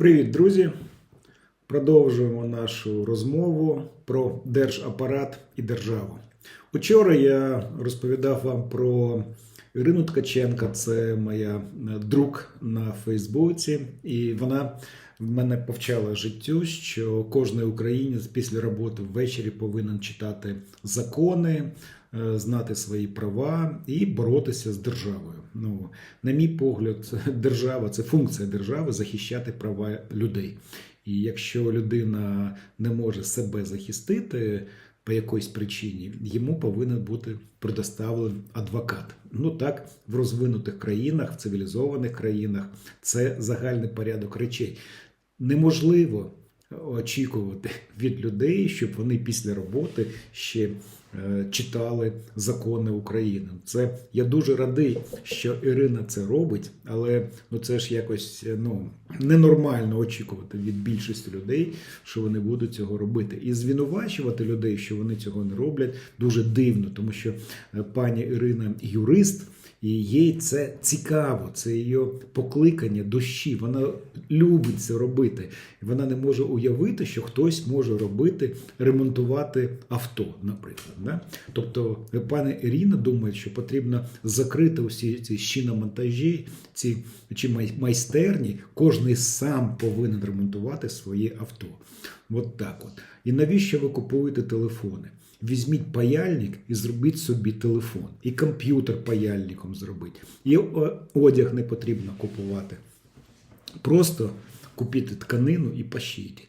Привіт, друзі! Продовжуємо нашу розмову про держапарат і державу. Учора я розповідав вам про Ірину Ткаченка, це моя е, друг на Фейсбуці, і вона в мене повчала життю, що кожен українець після роботи ввечері повинен читати закони, знати свої права і боротися з державою. Ну, на мій погляд, держава це функція держави захищати права людей. І якщо людина не може себе захистити по якоїсь причині, йому повинен бути предоставлений адвокат. Ну так, в розвинутих країнах, в цивілізованих країнах це загальний порядок речей. Неможливо очікувати від людей, щоб вони після роботи ще е, читали закони України. Це я дуже радий, що Ірина це робить, але ну це ж якось ну ненормально очікувати від більшості людей, що вони будуть цього робити. І звинувачувати людей, що вони цього не роблять, дуже дивно, тому що е, пані Ірина юрист. І їй це цікаво, це її покликання душі. Вона любить це робити. І вона не може уявити, що хтось може робити, ремонтувати авто, наприклад. Да? Тобто, пані Ірина думає, що потрібно закрити усі ці шиномонтажі, ці чи май- майстерні. Кожний сам повинен ремонтувати своє авто. От так от. І навіщо ви купуєте телефони? Візьміть паяльник і зробіть собі телефон, і комп'ютер паяльником зробіть. І одяг не потрібно купувати. Просто купіть тканину і пошийте.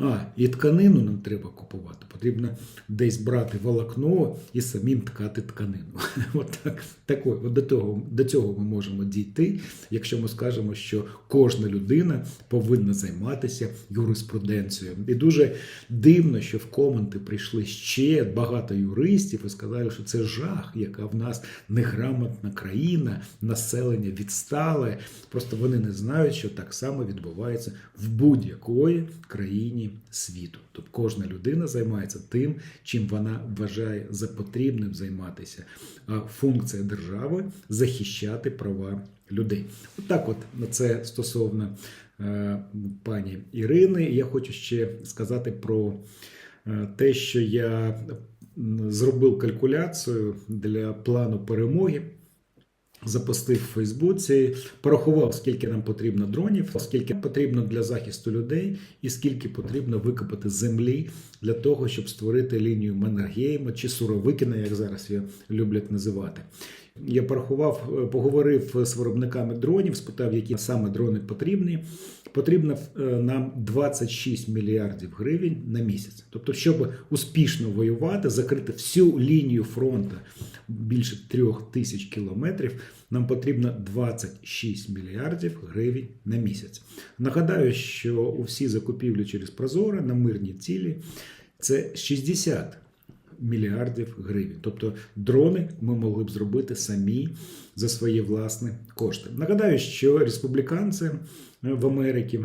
А, і тканину нам треба купувати. Потрібно десь брати волокно і самим ткати тканину. От так, тако, от до, того, до цього ми можемо дійти, якщо ми скажемо, що кожна людина повинна займатися юриспруденцією. І дуже дивно, що в коменти прийшли ще багато юристів і сказали, що це жах, яка в нас неграмотна країна, населення відстале. Просто вони не знають, що так само відбувається в будь-якої країні світу. Тобто кожна людина займається тим, чим вона вважає за потрібним займатися. А функція держави захищати права людей. Отак, от, от це стосовно е, пані Ірини. Я хочу ще сказати про е, те, що я зробив калькуляцію для плану перемоги. Запустив в Фейсбуці, порахував, скільки нам потрібно дронів, скільки потрібно для захисту людей, і скільки потрібно викопати землі для того, щоб створити лінію Маннергейма чи Суровикіна, як зараз її люблять називати. Я порахував, е, поговорив з виробниками дронів, спитав, які саме дрони потрібні. Потрібно е, нам 26 мільярдів гривень на місяць. Тобто, щоб успішно воювати, закрити всю лінію фронту більше трьох тисяч кілометрів, нам потрібно 26 мільярдів гривень на місяць. Нагадаю, що у всі закупівлі через Прозоро на мирні цілі це 60 мільярдів гривень. Тобто дрони ми могли б зробити самі за свої власні кошти. Нагадаю, що республіканці е, в Америці.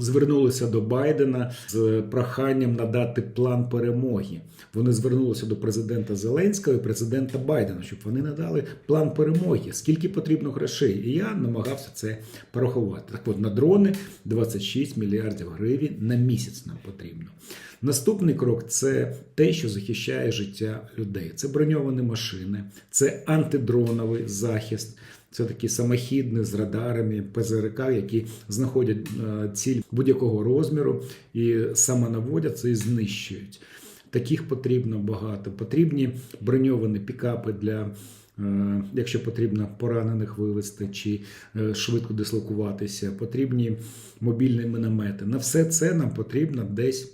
Звернулися до Байдена з проханням надати план перемоги. Вони звернулися до президента Зеленського і президента Байдена, щоб вони надали план перемоги. Скільки потрібно грошей? І я намагався це порахувати. Так от на дрони 26 мільярдів гривень на місяць нам потрібно. Наступний крок це те, що захищає життя людей. Це броньовані машини, це антидроновий захист. Це такі самохідні з радарами ПЗРК, які знаходять е, ціль будь-якого розміру і самонаводяться і знищують. Таких потрібно багато. Потрібні броньовані пікапи для. е, Якщо потрібно поранених вивезти чи е, швидко дислокуватися, потрібні мобільні міномети. На все це нам потрібно десь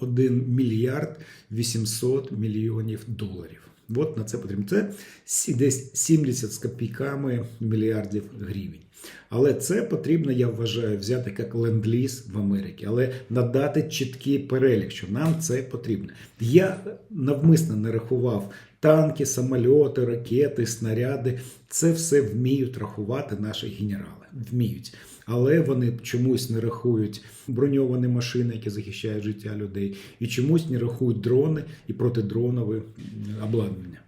1 мільярд 800 мільйонів доларів. От на це потрібно. Це десь 70 з копійками мільярдів гривень. Але це потрібно, я вважаю, взяти як ленд-ліз в Америці, але надати чіткий перелік, що нам це потрібно. Я навмисно не рахував танки, самольоти, ракети, снаряди. Це все вміють рахувати наші генерали. Вміють. Але вони чомусь не рахують броньовані машини, які захищають життя людей, і чомусь не рахують дрони і протидронове обладнання.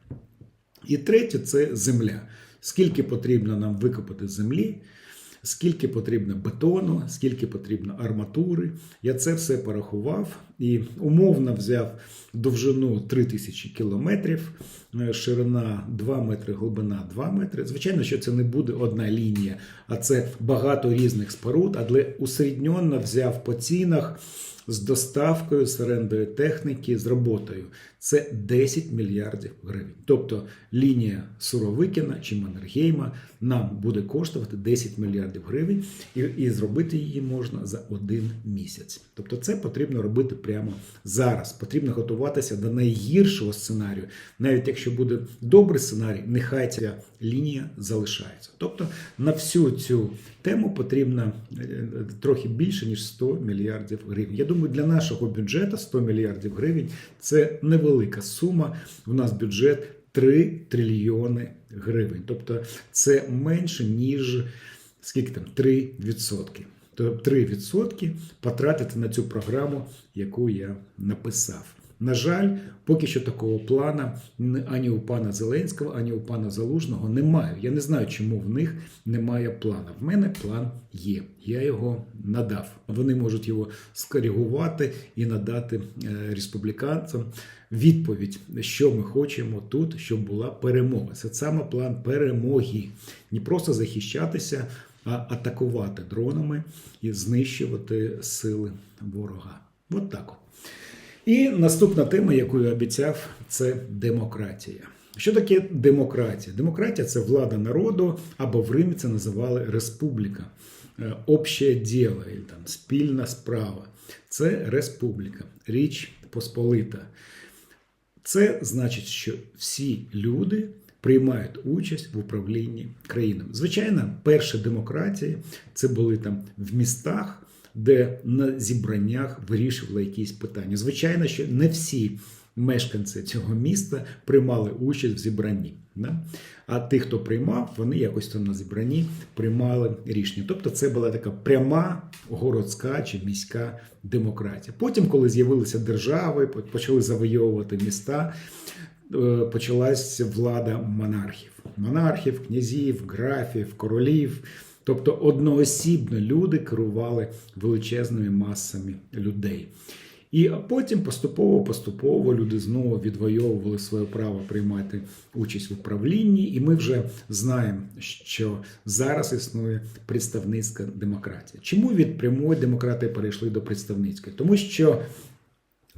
І третє це земля. Скільки потрібно нам викопати землі, скільки потрібно бетону, скільки потрібно арматури. Я це все порахував і умовно взяв довжину 3000 кілометрів, е, ширина 2 метри, глибина 2 метри. Звичайно, що це не буде одна лінія, а це багато різних споруд, але усередньонно взяв по цінах з доставкою, з орендою техніки, з роботою. Це 10 мільярдів гривень. Тобто лінія Суровикіна чи Маннергейма нам буде коштувати 10 мільярдів гривень, і, і зробити її можна за один місяць. Тобто, це потрібно робити прямо зараз. Потрібно готуватися до найгіршого сценарію. Навіть якщо буде добрий сценарій, нехай ця лінія залишається. Тобто на всю цю тему потрібно е, трохи більше ніж 100 мільярдів гривень. Я думаю, для нашого бюджету 100 мільярдів гривень це невелика сума. У нас бюджет 3 трильйони гривень. Тобто це менше ніж скільки там 3%. Тобто 3% потратити на цю програму, яку я написав. На жаль, поки що такого плана ані у пана Зеленського, ані у пана Залужного немає. Я не знаю, чому в них немає плану. В мене план є. Я його надав. Вони можуть його скоригувати і надати е, республіканцям відповідь, що ми хочемо тут, щоб була перемога. Це саме план перемоги. Не просто захищатися, а атакувати дронами і знищувати сили ворога. От так. І наступна тема, яку я обіцяв, це демократія. Що таке демократія? Демократія це влада народу, або в Римі це називали республіка, Е, обще діло, там спільна справа. Це республіка, річ Посполита. Це значить, що всі люди приймають участь в управлінні країною. Звичайно, перші демократії це були там в містах, де на зібраннях вирішували якісь питання. Звичайно, що не всі мешканці цього міста приймали участь в зібранні. Да? А ті, хто приймав, вони якось там на зібранні приймали рішення. Тобто це була така пряма городська чи міська демократія. Потім, коли з'явилися держави, почали завойовувати міста. е, Почалась влада монархів, монархів, князів, графів, королів. Тобто одноосібно люди керували величезними масами людей. І потім поступово-поступово люди знову відвоювали своє право приймати участь в управлінні, і ми вже знаємо, що зараз існує представницька демократія. Чому від прямої демократії перейшли до представницької? Тому що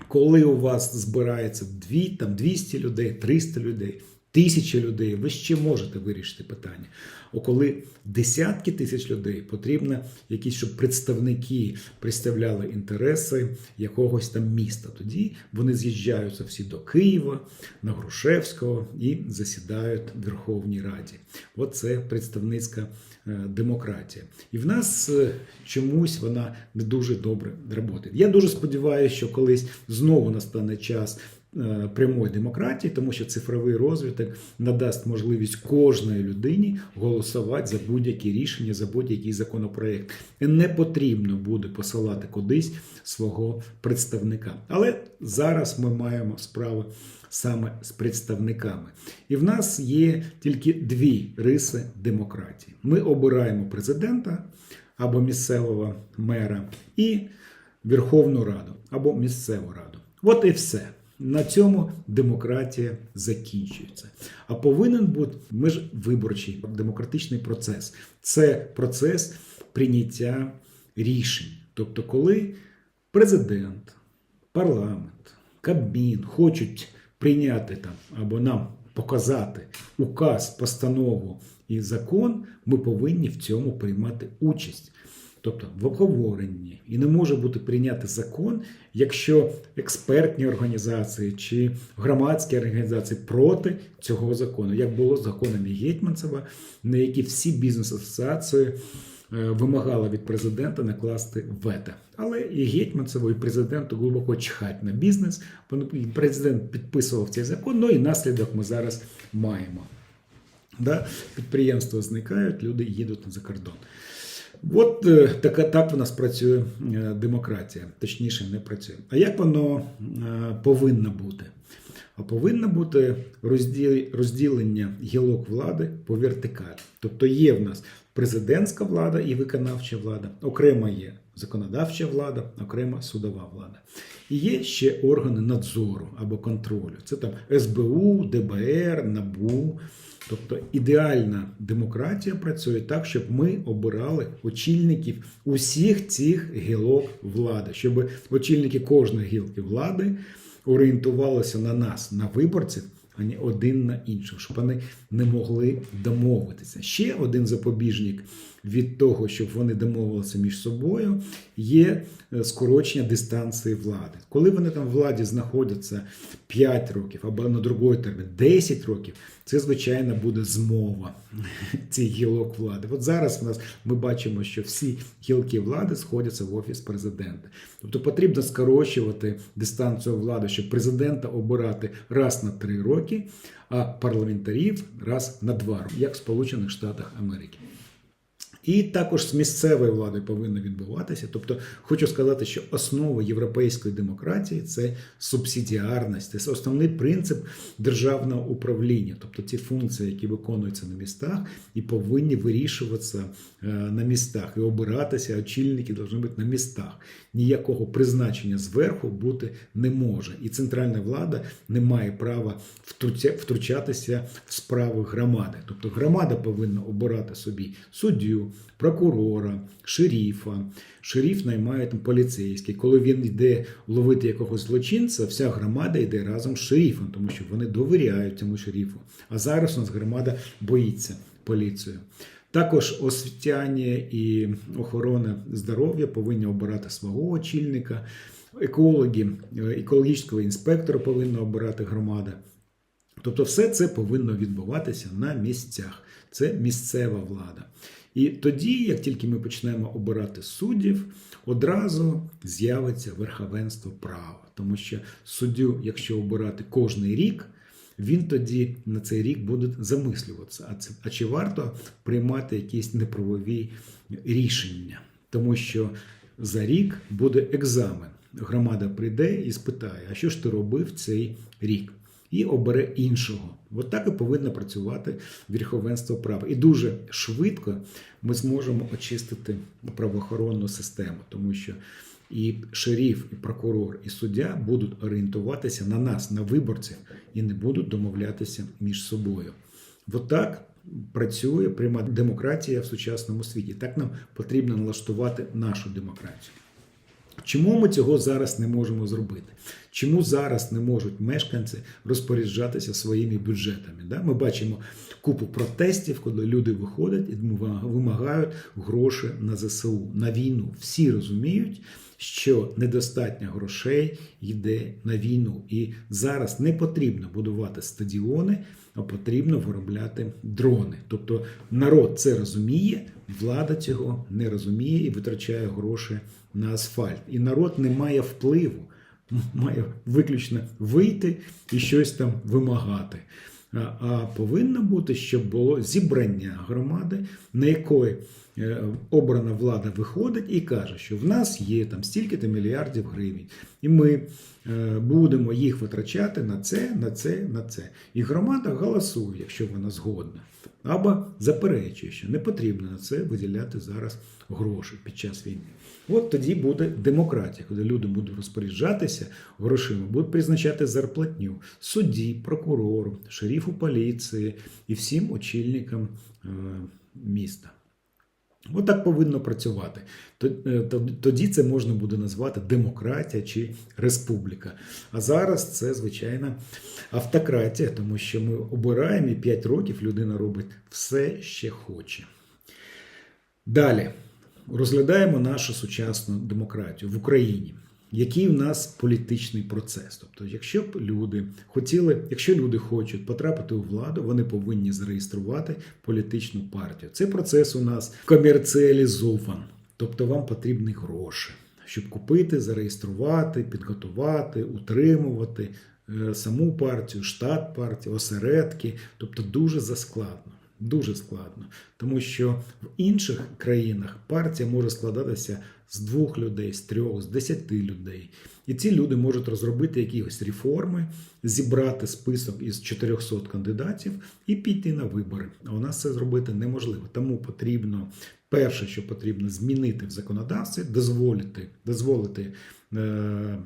коли у вас збирається дві, там 200 людей, 300 людей, тисячі людей, ви ще можете вирішити питання. А коли десятки тисяч людей потрібно якісь, щоб представники представляли інтереси якогось там міста. Тоді вони з'їжджаються всі до Києва, на Грушевського і засідають в Верховній Раді. От це представницька е, демократія. І в нас е, чомусь вона не дуже добре працює. Я дуже сподіваюся, що колись знову настане час. Е, Прямої демократії, тому що цифровий розвиток надасть можливість кожної людині голосувати за будь-які рішення, за будь-який законопроект. І не потрібно буде посилати кудись свого представника. Але зараз ми маємо справу саме з представниками. І в нас є тільки дві риси демократії: ми обираємо президента або місцевого мера і Верховну Раду або місцеву раду. От і все. На цьому демократія закінчується. А повинен бути міжвиборчий демократичний процес. Це процес прийняття рішень. Тобто, коли президент, парламент, Кабмін хочуть прийняти там або нам показати указ, постанову і закон, ми повинні в цьому приймати участь. Тобто в обговоренні і не може бути прийнятий закон, якщо експертні організації чи громадські організації проти цього закону, як було з законом Гетьманцева, на які всі бізнес-асоціації е, вимагали від президента накласти вето. Але і Гетьманцеву, і президенту глибоко чхать на бізнес. І Президент підписував цей закон. Ну і наслідок ми зараз маємо. Да? Підприємства зникають, люди їдуть за кордон. От е, така так в нас працює е, демократія, точніше, не працює. А як воно е, повинно бути? А повинно бути розділ- розділення гілок влади по вертикалі. Тобто є в нас президентська влада і виконавча влада, окремо є законодавча влада, окремо судова влада. І є ще органи надзору або контролю. Це там СБУ, ДБР, НАБУ. Тобто ідеальна демократія працює так, щоб ми обирали очільників усіх цих гілок влади, щоб очільники кожної гілки влади орієнтувалися на нас, на виборців, а не один на іншого, щоб вони не могли домовитися. Ще один запобіжник від того, щоб вони домовилися між собою, є е, скорочення дистанції влади. Коли вони там в владі знаходяться 5 років або на другий термін 10 років, це звичайно буде змова цих гілок влади. От зараз в нас ми бачимо, що всі гілки влади сходяться в офіс президента. Тобто потрібно скорочувати дистанцію влади, щоб президента обирати раз на 3 роки, а парламентарів раз на 2 роки, як в Сполучених Штатах Америки. І також з місцевою владою повинно відбуватися. Тобто, хочу сказати, що основа європейської демократії це субсидіарність, це основний принцип державного управління. Тобто ці функції, які виконуються на містах, і повинні вирішуватися е, на містах і обиратися. Очільники повинні бути на містах. Ніякого призначення зверху бути не може. І центральна влада не має права втручатися в справи громади. Тобто громада повинна обирати собі суддю, прокурора, шеріфа. Шеріф наймає там поліцейський. Коли він йде ловити якогось злочинця, вся громада йде разом з шеріфом, тому що вони довіряють цьому шеріфу. А зараз у нас громада боїться поліцію. Також освітяні і охорона здоров'я повинні обирати свого очільника. Екологи, е, екологічного інспектора повинна обирати громада. Тобто, все це повинно відбуватися на місцях. Це місцева влада. І тоді, як тільки ми почнемо обирати суддів, одразу з'явиться верховенство права. Тому що суддю, якщо обирати кожний рік, він тоді на цей рік буде замислюватися. А це а чи варто приймати якісь неправові рішення? Тому що за рік буде екзамен. Громада прийде і спитає, а що ж ти робив цей рік? І обере іншого. От так і повинно працювати верховенство права. І дуже швидко ми зможемо очистити правоохоронну систему, тому що і шеріф, і прокурор, і суддя будуть орієнтуватися на нас, на виборців, і не будуть домовлятися між собою. От так працює пряма демократія в сучасному світі. Так нам потрібно налаштувати нашу демократію. Чому ми цього зараз не можемо зробити? Чому зараз не можуть мешканці розпоряджатися своїми бюджетами? Да? Ми бачимо купу протестів, коли люди виходять і вимагають гроші на ЗСУ, на війну. Всі розуміють, що недостатньо грошей йде на війну. І зараз не потрібно будувати стадіони, потрібно виробляти дрони. Тобто народ це розуміє, влада цього не розуміє і витрачає гроші на асфальт. І народ не має впливу, має виключно вийти і щось там вимагати. А, повинно бути, щоб було зібрання громади, на якої обрана влада виходить і каже, що в нас є там стільки-то мільярдів гривень, і ми е, будемо їх витрачати на це, на це, на це. І громада голосує, якщо вона згодна, або заперечує, що не потрібно на це виділяти зараз гроші під час війни. От тоді буде демократія, коли люди будуть розпоряджатися грошима, будуть призначати зарплатню судді, прокурору, шерифу поліції і всім очільникам е, міста. От повинно працювати. Е, Тоді це можна буде назвати демократія чи республіка. А зараз це, звичайно, автократія, тому що ми обираємо і 5 років людина робить все, що хоче. Далі розглядаємо нашу сучасну демократію в Україні. Який в нас політичний процес? Тобто, якщо б люди хотіли, якщо люди хочуть потрапити у владу, вони повинні зареєструвати політичну партію. Цей процес у нас комерціалізован, тобто вам потрібні гроші, щоб купити, зареєструвати, підготувати, утримувати е, саму партію, штат партії, осередки, тобто дуже заскладно. Дуже складно, тому що в інших країнах партія може складатися з двох людей, з трьох, з десяти людей. І ці люди можуть розробити якісь реформи, зібрати список із 400 кандидатів і піти на вибори. А у нас це зробити неможливо. Тому потрібно перше, що потрібно змінити в законодавстві, дозволити, дозволити е,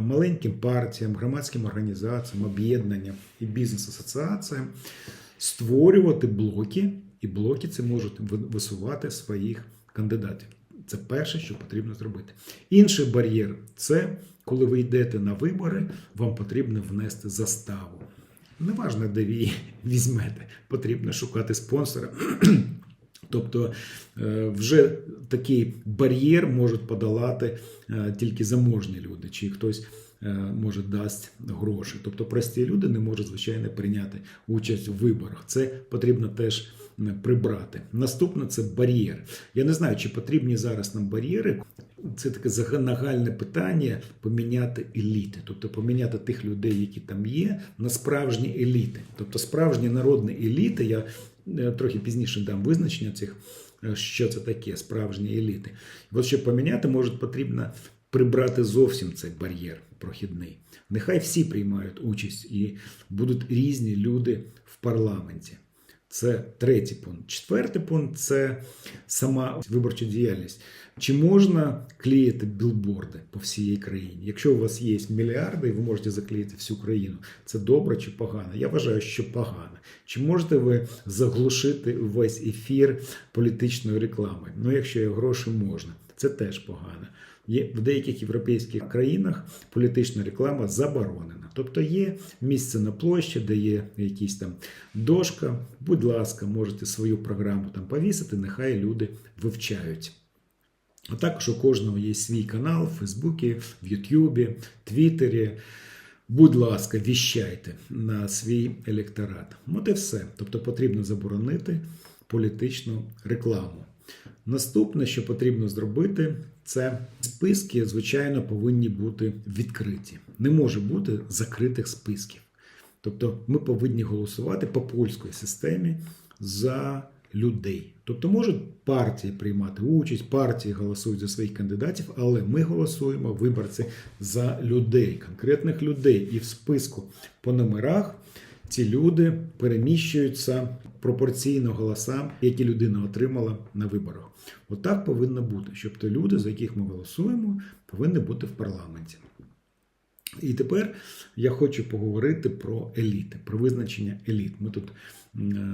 маленьким партіям, громадським організаціям, об'єднанням і бізнес-асоціаціям створювати блоки, і блоки це можуть висувати своїх кандидатів. Це перше, що потрібно зробити. Інший бар'єр це коли ви йдете на вибори, вам потрібно внести заставу. Неважно, де ви її візьмете, потрібно шукати спонсора. Тобто е, вже такий бар'єр можуть подолати е, тільки заможні люди, чи хтось може дасть гроші. Тобто прості люди не можуть, звичайно, прийняти участь у виборах. Це потрібно теж прибрати. Наступне це бар'єр. Я не знаю, чи потрібні зараз нам бар'єри. Це таке загальне питання поміняти еліти, тобто поміняти тих людей, які там є, на справжні еліти. Тобто справжні народні еліти. Я е, трохи пізніше дам визначення цих, е, що це таке, справжні еліти. От щоб поміняти, може потрібно прибрати зовсім цей бар'єр прохідний. Нехай всі приймають участь і будуть різні люди в парламенті. Це третій пункт. Четвертий пункт це сама виборча діяльність. Чи можна клеїти білборди по всій країні? Якщо у вас є мільярди і ви можете заклеїти всю країну, це добре чи погано? Я вважаю, що погано. Чи можете ви заглушити весь ефір політичної реклами? Ну, якщо є гроші, можна. Це теж погано. Є в деяких європейських країнах політична реклама заборонена. Тобто є місце на площі, де є якісь там дошка. Будь ласка, можете свою програму там повісити, нехай люди вивчають. А також у кожного є свій канал в Фейсбуці, в Ютубі, Твіттері. Будь ласка, віщайте на свій електорат. От і все. Тобто потрібно заборонити політичну рекламу. Наступне, що потрібно зробити, це списки, звичайно, повинні бути відкриті. Не може бути закритих списків. Тобто ми повинні голосувати по польській системі за людей. Тобто можуть партії приймати участь, партії голосують за своїх кандидатів, але ми голосуємо виборці за людей, конкретних людей. І в списку по номерах ці люди переміщуються пропорційно голосам, які людина отримала на виборах. Отак повинно бути, щоб ті люди, за яких ми голосуємо, повинні бути в парламенті. І тепер я хочу поговорити про еліти, про визначення еліт. Ми тут е,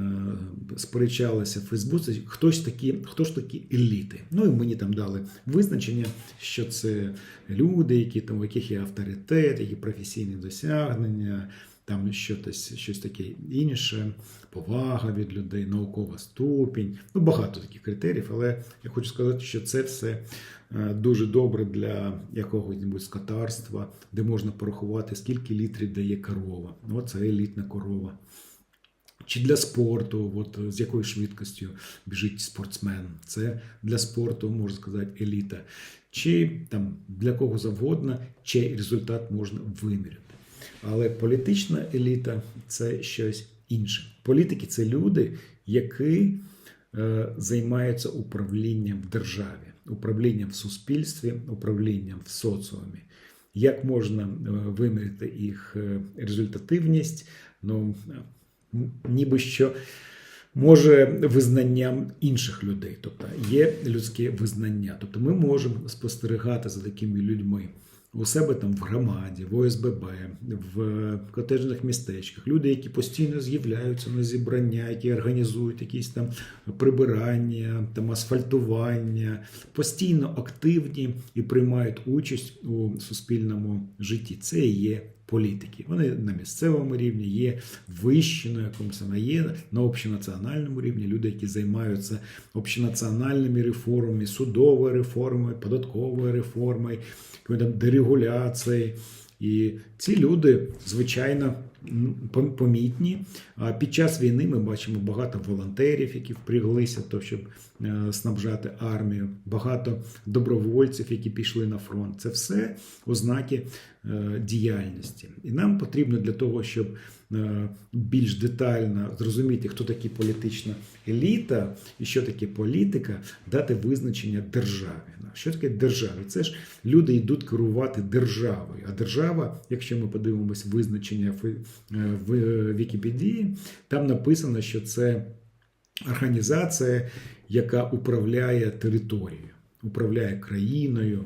сперечалися в Фейсбуці, хто ж такі, хто ж такі еліти. Ну і мені там дали визначення, що це люди, які там, у яких є авторитет, які професійні досягнення, там щось, щось таке інше, повага від людей, наукова ступінь. Ну, багато таких критеріїв, але я хочу сказати, що це все е, дуже добре для якогось скотарства, де можна порахувати, скільки літрів дає корова. Ну, це елітна корова. Чи для спорту, от з якою швидкістю біжить спортсмен. Це для спорту, можна сказати, еліта. Чи там для кого завгодно, чий результат можна виміряти. Але політична еліта це щось інше. Політики це люди, які е, займаються управлінням в державі, управлінням в суспільстві, управлінням в соціумі. Як можна е, виміряти їх е, результативність? Ну, ніби що може визнанням інших людей, тобто є людське визнання. Тобто ми можемо спостерігати за такими людьми у себе там в громаді, в ОСББ, в котежних містечках, люди, які постійно з'являються на зібрання, які організують якісь там прибирання, там асфальтування, постійно активні і приймають участь у суспільному житті. Це є політики. Вони на місцевому рівні є вищі на якомусь вона є на общенаціональному рівні люди, які займаються общенаціональними реформами, судовою реформою, податковою реформою, дерегуляцією. І ці люди, звичайно, помітні. А під час війни ми бачимо багато волонтерів, які впряглися, то щоб е, снабжати армію, багато добровольців, які пішли на фронт. Це все ознаки е, діяльності. І нам потрібно для того, щоб е, більш детально зрозуміти, хто такі політична еліта і що таке політика, дати визначення державі. Що таке державі? Це ж люди йдуть керувати державою. А держава, якщо ми подивимось визначення в, е, в Вікіпедії, там написано, що це організація, яка управляє територією, управляє країною.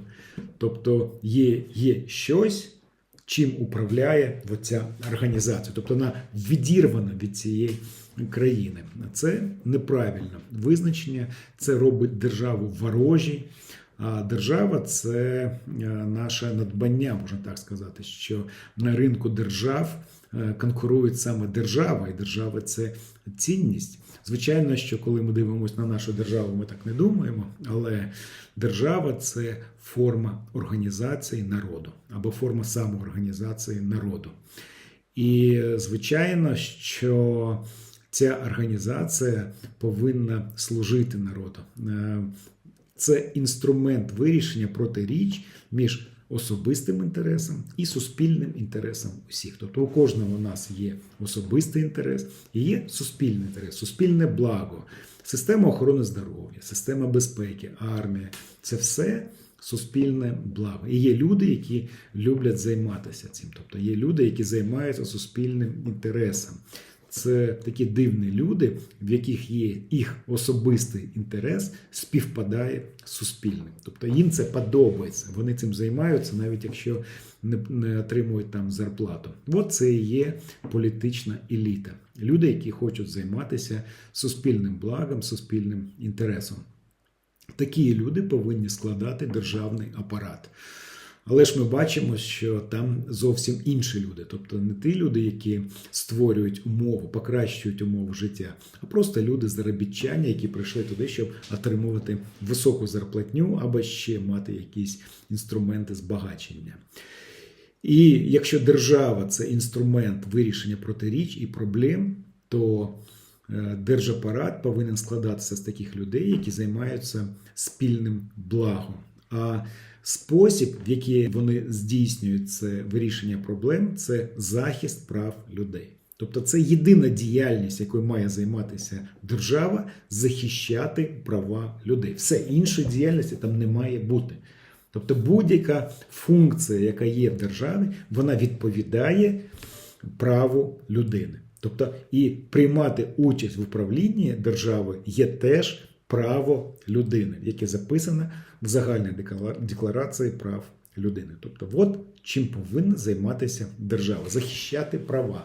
Тобто є, є щось, чим управляє ця організація. Тобто вона відірвана від цієї країни. Це неправильне визначення, це робить державу ворожі. А держава це е, наше надбання, можна так сказати, що на ринку держав е, конкурують саме держава, і держава це цінність. Звичайно, що коли ми дивимося на нашу державу, ми так не думаємо, але держава це форма організації народу або форма самоорганізації народу. І звичайно, що ця організація повинна служити народу. Це інструмент вирішення протиріч між особистим інтересом і суспільним інтересом усіх. Тобто у кожного у нас є особистий інтерес і є суспільний інтерес, суспільне благо, система охорони здоров'я, система безпеки, армія це все суспільне благо. І є люди, які люблять займатися цим. Тобто є люди, які займаються суспільним інтересом. Це такі дивні люди, в яких є їх особистий інтерес, співпадає з суспільним. Тобто їм це подобається. Вони цим займаються, навіть якщо не, отримують там зарплату. От це і є політична еліта. Люди, які хочуть займатися суспільним благом, суспільним інтересом. Такі люди повинні складати державний апарат. Але ж ми бачимо, що там зовсім інші люди, тобто не ті люди, які створюють умови, покращують умови життя, а просто люди заробітчання, які прийшли туди, щоб отримувати високу зарплатню або ще мати якісь інструменти збагачення. І якщо держава це інструмент вирішення протиріч і проблем, то е, держапарат повинен складатися з таких людей, які займаються спільним благом. А спосіб, в який вони здійснюють це вирішення проблем, це захист прав людей. Тобто це єдина діяльність, якою має займатися держава, захищати права людей. Все іншої діяльності там не має бути. Тобто будь-яка функція, яка є в державі, вона відповідає праву людини. Тобто і приймати участь в управлінні держави є теж право людини, яке записано в загальній декла- декларації прав людини. Тобто, от чим повинна займатися держава захищати права.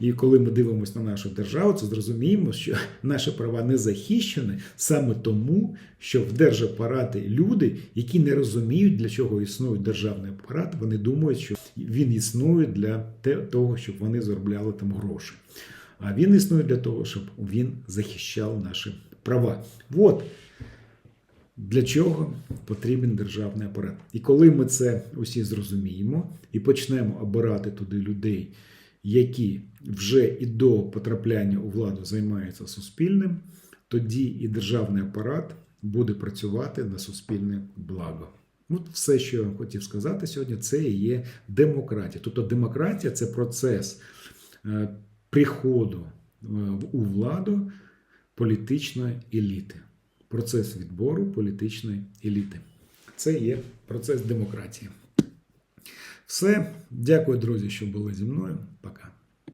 І коли ми дивимося на нашу державу, то зрозуміємо, що наші права не захищені саме тому, що в держапараті люди, які не розуміють, для чого існує державний апарат, вони думають, що він існує для того, щоб вони заробляли там гроші. А він існує для того, щоб він захищав наші права. От для чого потрібен державний апарат. І коли ми це усі зрозуміємо і почнемо обирати туди людей, які вже і до потрапляння у владу займаються суспільним, тоді і державний апарат буде працювати на суспільне благо. От все, що я хотів сказати сьогодні, це і є демократія. Тобто демократія це процес е, приходу е, у владу політичної еліти. Процес відбору політичної еліти. Це є процес демократії. Все. Дякую, друзі, що були зі мною. Пока.